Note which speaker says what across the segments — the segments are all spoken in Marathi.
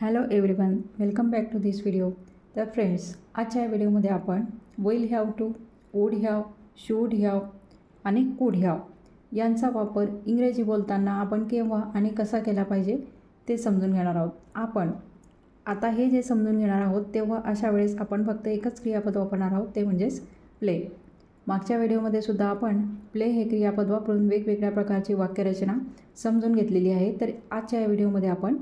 Speaker 1: Hello everyone welcome back to this video तर फ्रेंड्स आजच्या या व्हिडिओमध्ये आपण will have to would have should have आणि कूड ह्याव यांचा वापर इंग्रजी बोलताना आपण केव्हा आणि कसा केला पाहिजे ते समजून घेणार आहोत. आपण आता हे जे समजून घेणार आहोत तेव्हा अशा वेळेस आपण फक्त एकच क्रियापद वापरणार आहोत ते म्हणजेच प्ले मागच्या व्हिडिओमध्ये सुद्धा आपण प्ले हे क्रियापद वापरून वेगवेगळ्या प्रकारची वाक्यरचना समजून घेतलेली आहे. तर आजच्या या व्हिडिओमध्ये आपण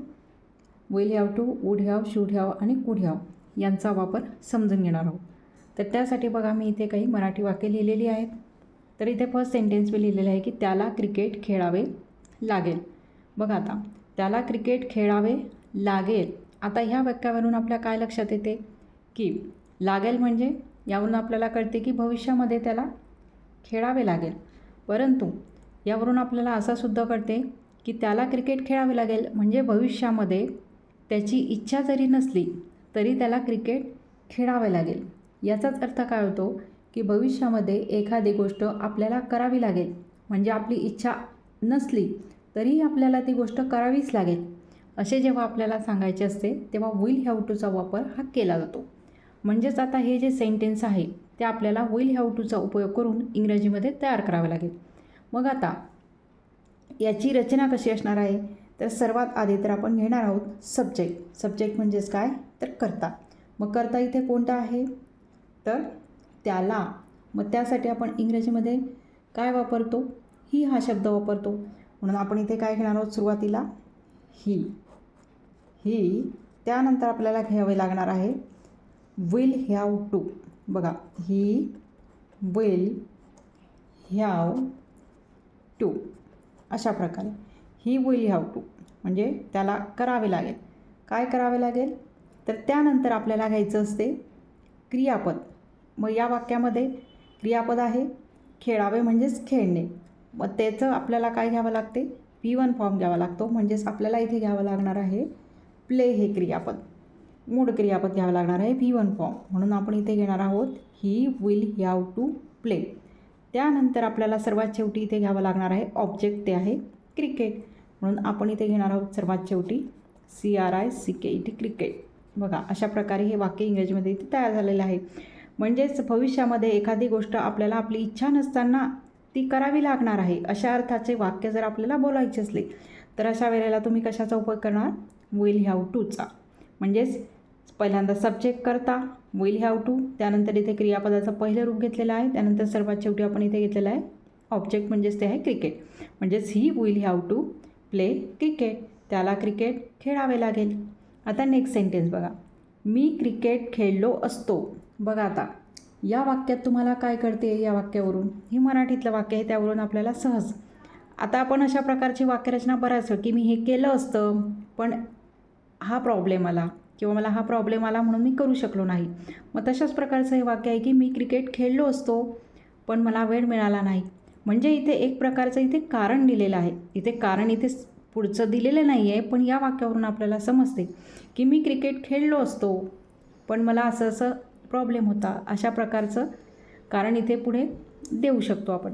Speaker 1: will have to would have should have आणि कुड हॅव यांचा वापर समजून घेणार आहोत. तर त्यासाठी बघा मी इथे काही मराठी वाक्य लिहिलेली आहेत. तर इथे फर्स्ट सेंटेन्स मी लिहिलेलं आहे की त्याला क्रिकेट खेळावे लागेल. बघा आता त्याला क्रिकेट खेळावे लागेल. आता ह्या वाक्यावरून आपल्या काय लक्षात येते? की लागेल म्हणजे यावरून आपल्याला कळते की भविष्यामध्ये त्याला खेळावे लागेल. परंतु यावरून आपल्याला असासुद्धा कळते की त्याला क्रिकेट खेळावे लागेल. म्हणजे भविष्यामध्ये त्याची इच्छा जरी नसली तरी त्याला क्रिकेट खेळावे लागेल. याचाच अर्थ काय होतो की भविष्यामध्ये एखादी गोष्ट आपल्याला करावी लागेल. म्हणजे आपली इच्छा नसली तरीही आपल्याला ती गोष्ट करावीच लागेल. असे जेव्हा आपल्याला सांगायचे असते तेव्हा विल हॅव टूचा वापर हा केला जातो. म्हणजेच आता हे जे सेंटेन्स आहे ते आपल्याला विल हॅव टूचा उपयोग करून इंग्रजीमध्ये तयार करावं लागेल. मग आता याची रचना कशी असणार आहे? तर सर्वात आधी तर आपण घेणार आहोत सब्जेक्ट सब्जेक्ट म्हणजेच काय? तर करता. मग करता इथे कोणता आहे? तर त्याला. मग त्यासाठी आपण इंग्रजीमध्ये काय वापरतो? ही हा शब्द वापरतो. म्हणून आपण इथे काय घेणार आहोत? सुरुवातीला ही. ही त्यानंतर आपल्याला घ्यावे लागणार आहे. विल ह्याव टू बघा. ही विल ह्याव टू अशा प्रकारे. ही विल हॅव टू म्हणजे त्याला करावे लागेल. काय करावे लागेल? तर त्यानंतर आपल्याला घ्यायचं असते क्रियापद. मग या वाक्यामध्ये क्रियापद आहे खेळावे म्हणजेच खेळणे. मग त्याचं आपल्याला काय घ्यावं लागते? पी वन फॉर्म घ्यावा लागतो. म्हणजेच आपल्याला इथे घ्यावं लागणार आहे प्ले हे क्रियापद. मूड क्रियापद घ्यावं लागणार आहे व्ही वन फॉर्म म्हणून आपण इथे घेणार आहोत he will have to play त्यानंतर आपल्याला सर्वात शेवटी इथे घ्यावं लागणार आहे ऑब्जेक्ट ते आहे क्रिकेट म्हणून आपण इथे घेणार आहोत सर्वात शेवटी C R I C K E T cricket बघा अशा प्रकारे हे वाक्य इंग्रजीमध्ये इथे तयार झालेलं आहे. म्हणजेच भविष्यामध्ये एखादी गोष्ट आपल्याला आपली इच्छा नसताना ती करावी लागणार आहे अशा अर्थाचे वाक्य जर आपल्याला बोलायचे असले तर अशा वेळेला तुम्ही कशाचा उपयोग करणार? विल हॅव टूचा म्हणजेच पहिल्यांदा सब्जेक्ट करता विल हॅव टू त्यानंतर इथे क्रियापदाचं पहिलं रूप घेतलेलं आहे त्यानंतर सर्वात शेवटी आपण इथे घेतलेलं आहे ऑब्जेक्ट म्हणजेच ते आहे क्रिकेट म्हणजेच he will have to play cricket त्याला क्रिकेट खेळावे लागेल. आता नेक्स्ट सेंटेन्स बघा. मी क्रिकेट खेळलो असतो. बघा आता या वाक्यात तुम्हाला काय कळते या वाक्यावरून? ही मराठीतलं वाक्य आहे त्यावरून आपल्याला सहज. आता आपण अशा प्रकारची वाक्यरचना बऱ्याच की मी हे केलं असतं पण हा प्रॉब्लेम आला किंवा मला हा प्रॉब्लेम आला म्हणून मी करू शकलो नाही. मग तशाच प्रकारचं हे वाक्य आहे की मी क्रिकेट खेळलो असतो पण मला वेळ मिळाला नाही. म्हणजे इथे एक प्रकारचं इथे कारण दिलेलं आहे. इथे कारण इथे पुढचं दिलेलं नाही आहे पण या वाक्यावरून आपल्याला समजते की मी क्रिकेट खेळलो असतो पण मला असं असं प्रॉब्लेम होता. अशा प्रकारचं कारण इथे पुढे देऊ शकतो आपण.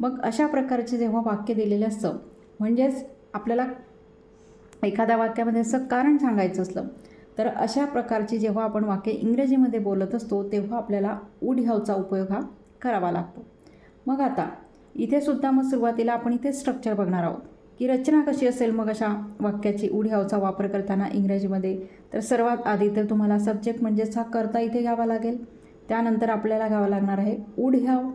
Speaker 1: मग अशा प्रकारचे जेव्हा वाक्य दिलेलं असतं म्हणजेच आपल्याला एखाद्या वाक्यामध्ये असं कारण सांगायचं असलं तर अशा प्रकारची जेव्हा आपण वाक्य इंग्रजीमध्ये बोलत असतो तेव्हा आपल्याला उड ह्यावचा उपयोग हा करावा लागतो. मग आता इथे सुद्धा मग सुरुवातीला आपण इथे स्ट्रक्चर बघणार आहोत. की रचना कशी असेल मग अशा वाक्याची उड वापर करताना इंग्रजीमध्ये. तर सर्वात आधी तर तुम्हाला सब्जेक्ट म्हणजेच हा करता इथे घ्यावा लागेल. त्यानंतर आपल्याला घ्यावं लागणार आहे उड ह्याव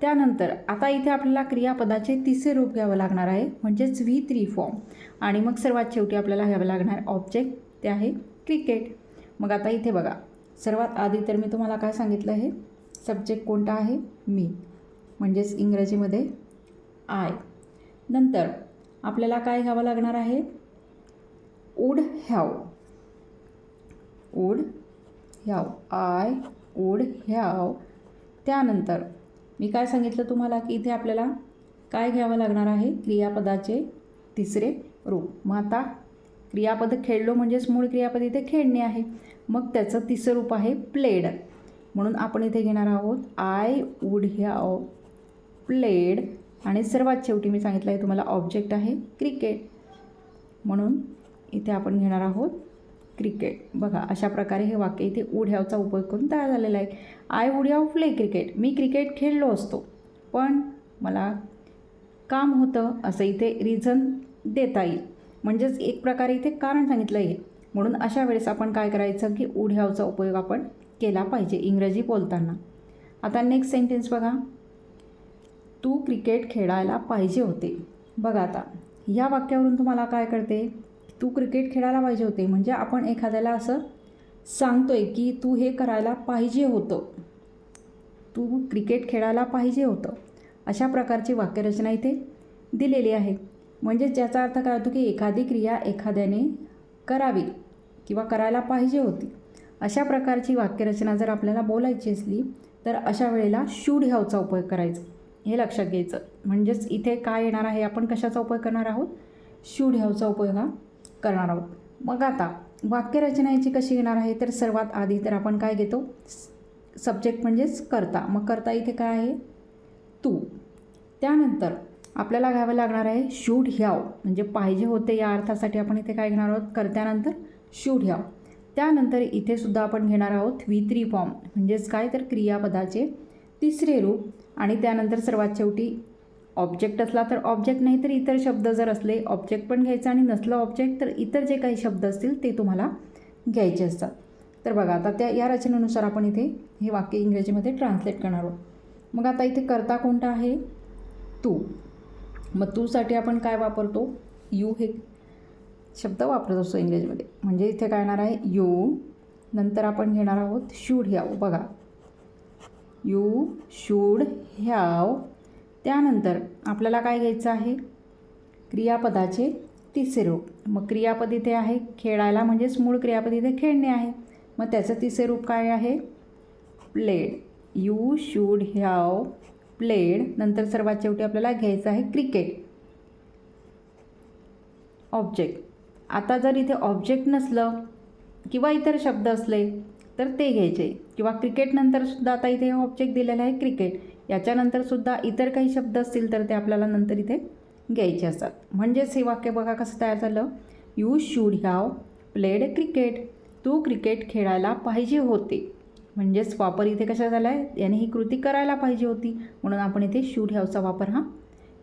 Speaker 1: त्यानंतर आता इथे आपल्याला क्रियापदाचे तिसरे रूप घ्यावं लागणार आहे म्हणजेच व्ही थ्री फॉर्म. आणि मग सर्वात शेवटी आपल्याला घ्यावं लागणार ऑब्जेक्ट ते आहे क्रिकेट मग आता इथे बघा. सर्वात आधी तर मी तुम्हाला काय सांगितलं आहे? सब्जेक्ट कोणता आहे? मी. म्हणजेच इंग्रजीमध्ये आय. नंतर आपल्याला काय घ्यावं लागणार आहे? उड ह्याव. उड ह्याव. I would have. त्यानंतर मी काय सांगितलं तुम्हाला की इथे आपल्याला काय घ्यावं लागणार आहे? क्रियापदाचे तिसरे रूप. मग आता क्रियापद खेळलो म्हणजेच मूळ क्रियापद इथे खेळणे आहे. मग त्याचं तिसरं रूप आहे प्लेड. म्हणून आपण इथे घेणार आहोत आय वूड ह्याव. प्लेड आणि सर्वात शेवटी मी सांगितलं आहे तुम्हाला ऑब्जेक्ट आहे क्रिकेट. म्हणून इथे आपण घेणार आहोत क्रिकेट. बघा अशा प्रकारे हे वाक्य इथे वूड हॅवचा उपयोग करून तयार झालेलं आहे. I would have play cricket me cricket खेळलो असतो पण मला काम होतं असं इथे रिझन देता येईल. म्हणजेच एक प्रकारे इथे कारण सांगितलं आहे. म्हणून अशा वेळेस आपण काय करायचं की वूड उपयोग आपण केला पाहिजे इंग्रजी बोलताना. आता नेक्स्ट सेंटेन्स बघा. तू क्रिकेट खेळायला पाहिजे होते. बघा आता या वाक्यावरून तुम्हाला काय कळते? तू क्रिकेट खेळायला पाहिजे होते म्हणजे आपण एखाद्याला असं सांगतोय की तू हे करायला पाहिजे होतं. तू क्रिकेट खेळायला पाहिजे होतं. अशा प्रकारची वाक्यरचना इथे दिलेली आहे. म्हणजे ज्याचा अर्थ काय होतो की एखादी क्रिया एखाद्याने करावी किंवा करायला पाहिजे होती. अशा प्रकारची वाक्यरचना जर आपल्याला बोलायची असली तर अशा वेळेला शूड ह्याचा उपयोग करायचा. हे लक्षात घ्यायचं. म्हणजेच इथे काय येणार आहे? आपण कशाचा उपयोग करणार आहोत? शूड ह्यावचा उपयोग हा करणार आहोत. मग आता वाक्यरचना याची कशी येणार आहे? तर सर्वात आधी तर आपण काय घेतो? सब्जेक्ट म्हणजेच करता. मग करता इथे काय आहे? तू. त्यानंतर आपल्याला घ्यावं लागणार आहे शूड ह्याव. म्हणजे पाहिजे होते या अर्थासाठी आपण इथे काय घेणार आहोत? करत्यानंतर शूड ह्याव. त्यानंतर इथे सुद्धा आपण घेणार आहोत व्ही थ्री फॉर्म म्हणजेच काय? तर क्रियापदाचे तिसरे रूप आणि त्यानंतर सर्वात शेवटी ऑब्जेक्ट असला तर ऑब्जेक्ट नाही तर इतर शब्द जर असले ऑब्जेक्ट पण घ्यायचं आणि नसलं ऑब्जेक्ट तर इतर जे काही शब्द असतील ते तुम्हाला घ्यायचे असतात. तर बघा आता त्या या रचनेनुसार आपण इथे हे वाक्य इंग्रजीमध्ये ट्रान्सलेट करणार आहोत. मग आता इथे करता कोणता आहे? तू. मग तूसाठी आपण काय वापरतो? यू हे शब्द वापरत असतो इंग्रजीमध्ये. म्हणजे इथे काय येणार आहे? यू. नंतर आपण घेणार आहोत शूड ह्याव बघा. यू शूड ह्याव त्यानंतर आपल्याला काय घ्यायचं आहे? क्रियापदाचे तिसरे रूप. मग क्रियापद इथे आहे खेळायला म्हणजेच मूळ क्रियापद इथे खेळणे आहे. मग त्याचं तिसरे रूप काय आहे? Played. You should have played. नंतर सर्वात शेवटी आपल्याला घ्यायचं आहे क्रिकेट. ऑब्जेक्ट. आता जर इथे ऑब्जेक्ट नसलं किंवा इतर शब्द असले तर ते घ्यायचे. किंवा क्रिकेटनंतरसुद्धा आता इथे ऑब्जेक्ट दिलेलं आहे क्रिकेट याच्यानंतरसुद्धा इतर काही शब्द असतील तर ते आपल्याला नंतर इथे घ्यायचे असतात. म्हणजेच हे वाक्य बघा कसं तयार झालं. You should have played cricket Tu cricket खेळायला पाहिजे होते. म्हणजेच वापर इथे कशा झाला आहे याने ही कृती करायला पाहिजे होती. म्हणून आपण इथे शूड हॅवचा वापर हा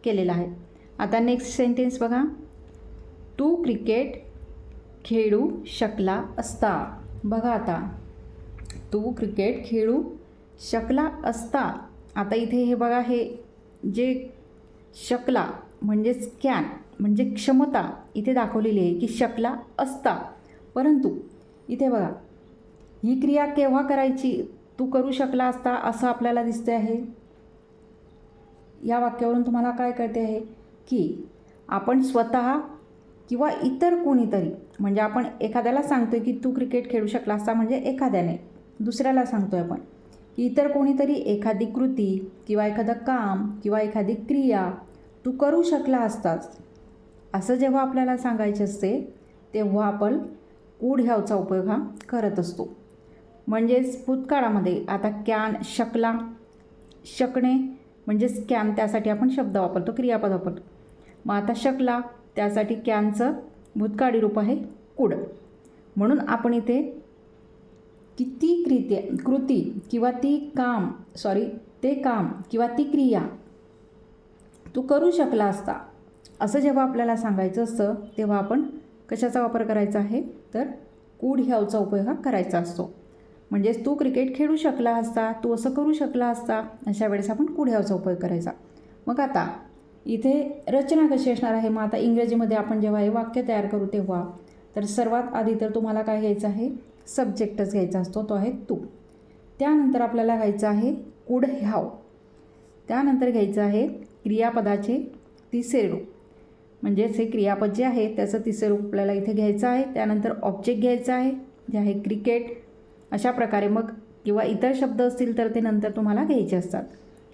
Speaker 1: केलेला आहे. आता नेक्स्ट सेंटेन्स बघा. तू क्रिकेट खेळू शकला असता. बघा आता. तू क्रिकेट खेळू शकला असता. आता इथे हे बघा हे जे शकला म्हणजेच कॅन म्हणजे क्षमता इथे दाखवलेली आहे की शकला असता. परंतु इथे बघा ही क्रिया केव्हा करायची? तू करू शकला असता असं आपल्याला दिसते आहे. या वाक्यावरून तुम्हाला काय कळते आहे? की आपण स्वतः किंवा इतर कोणीतरी म्हणजे आपण एखाद्याला सांगतो आहे की तू क्रिकेट खेळू शकला असता म्हणजे एखाद्याने दुसऱ्याला सांगतो आहे आपण. की इतर कोणीतरी एखादी कृती किंवा एखादं काम किंवा एखादी क्रिया तू करू शकला असताच असं जेव्हा आपल्याला सांगायचे असते तेव्हा आपण कूड ह्याचा उपयोग हा करत असतो. म्हणजेच भूतकाळामध्ये आता कॅन शकला शकणे म्हणजेच कॅन त्यासाठी आपण शब्द वापरतो क्रियापद वापरतो. मग आता शकला त्यासाठी कॅनचं भूतकाळी रूप आहे कूड. म्हणून आपण इथे किती कृत्य कृती किंवा ती काम सॉरी ते काम किंवा ती क्रिया तू करू शकला असता. असं जेव्हा आपल्याला सांगायचं असतं तेव्हा आपण कशाचा वापर करायचा आहे? तर कूड ह्यावचा उपयोग हा करायचा असतो. म्हणजेच तू क्रिकेट खेळू शकला असता तू असं करू शकला असता अशा वेळेस आपण कूड ह्यावचा उपयोग करायचा. मग आता इथे रचना कशी असणार आहे? मग आता इंग्रजीमध्ये आपण जेव्हा हे वाक्य तयार करू तेव्हा तर सर्वात आधी तर तुम्हाला काय घ्यायचं आहे? सब्जेक्टच घ्यायचा असतो तो आहे तू. त्यानंतर आपल्याला घ्यायचं आहे कुड ह्याव. त्यानंतर घ्यायचं आहे क्रियापदाचे तिसरे रूप म्हणजेच हे क्रियापद जे आहे त्याचं तिसरे रूप आपल्याला इथे घ्यायचं आहे. त्यानंतर ऑब्जेक्ट घ्यायचं आहे जे आहे क्रिकेट अशा प्रकारे मग किंवा इतर शब्द असतील तर ते नंतर तुम्हाला घ्यायचे असतात.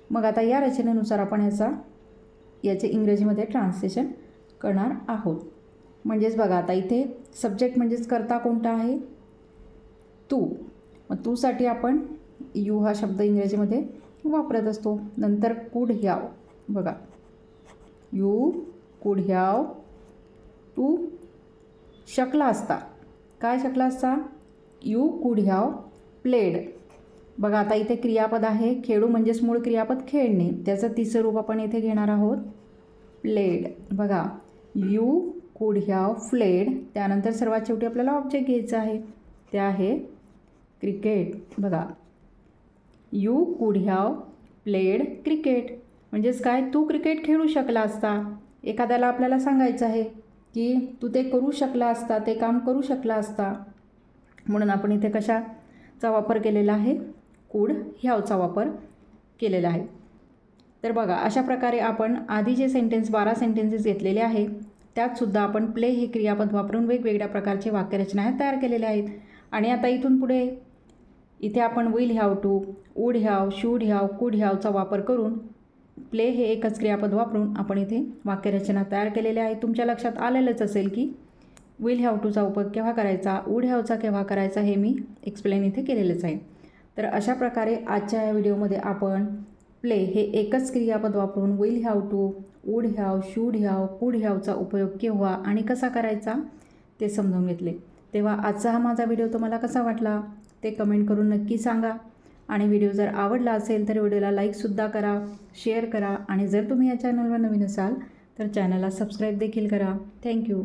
Speaker 1: मग आता या रचनेनुसार आपण याचा याचे इंग्रजीमध्ये ट्रान्सलेशन करणार आहोत. म्हणजेच बघा आता इथे सब्जेक्ट म्हणजेच करता कोणता आहे? तू. मग तूसाठी आपण यू हा शब्द इंग्रजीमध्ये वापरत असतो. नंतर कुड ह्याव. बघा. यू कुड ह्याव. तू शकला असता. काय शकला असता? यू कुड ह्याव प्लेड. बघा आता इथे क्रियापद आहे. खेळू म्हणजेच मूळ क्रियापद खेळणे. त्याचं तिसरं रूप आपण इथे घेणार आहोत. प्लेड. बघा. यू कुड ह्याव फ्लेड त्यानंतर सर्वात शेवटी आपल्याला ऑब्जेक्ट घ्यायचं आहे. ते आहे क्रिकेट. बघा. यू कुड हॅव प्लेड क्रिकेट. म्हणजेच काय? तू क्रिकेट खेळू शकला असता. एखाद्याला आपल्याला सांगायचं आहे की तू ते करू शकला असता ते काम करू शकला असता. म्हणून आपण इथे कशाचा वापर केलेला आहे? कुड ह्यावचा वापर केलेला आहे. तर बघा अशा प्रकारे आपण आधी जे सेंटेन्स बारा सेंटेन्सेस घेतलेले आहे त्यातसुद्धा आपण प्ले हे क्रियापद वापरून वेगवेगळ्या प्रकारचे वाक्यरचना तयार केलेल्या आहेत. आणि आता इथून पुढे इथे आपण will have to would have should have could ह्यावचा वापर करून प्ले हे एकच क्रियापद वापरून आपण इथे वाक्यरचना तयार केलेल्या आहेत. तुमच्या लक्षात आलेलंच असेल की विल ह्याव टूचा उपयोग केव्हा करायचा वूड हॅवचा केव्हा करायचा हे मी एक्सप्लेन इथे केलेलंच आहे. तर अशा प्रकारे आजच्या या व्हिडिओमध्ये आपण प्ले हे एकच क्रियापद वापरून will have to would have should have could ह्यावचा उपयोग केव्हा आणि कसा करायचा ते समजून घेतले. तेव्हा आजचा हा माझा व्हिडिओ तुम्हाला कसा वाटला? ते कमेंट करून नक्की सांगा. आणि व्हिडिओ जर आवडला असेल तर व्हिडिओला लाईकसुद्धा करा शेअर करा. आणि जर तुम्ही या चॅनलवर नवीन असाल तर चॅनलला सबस्क्राईब देखील करा. थँक्यू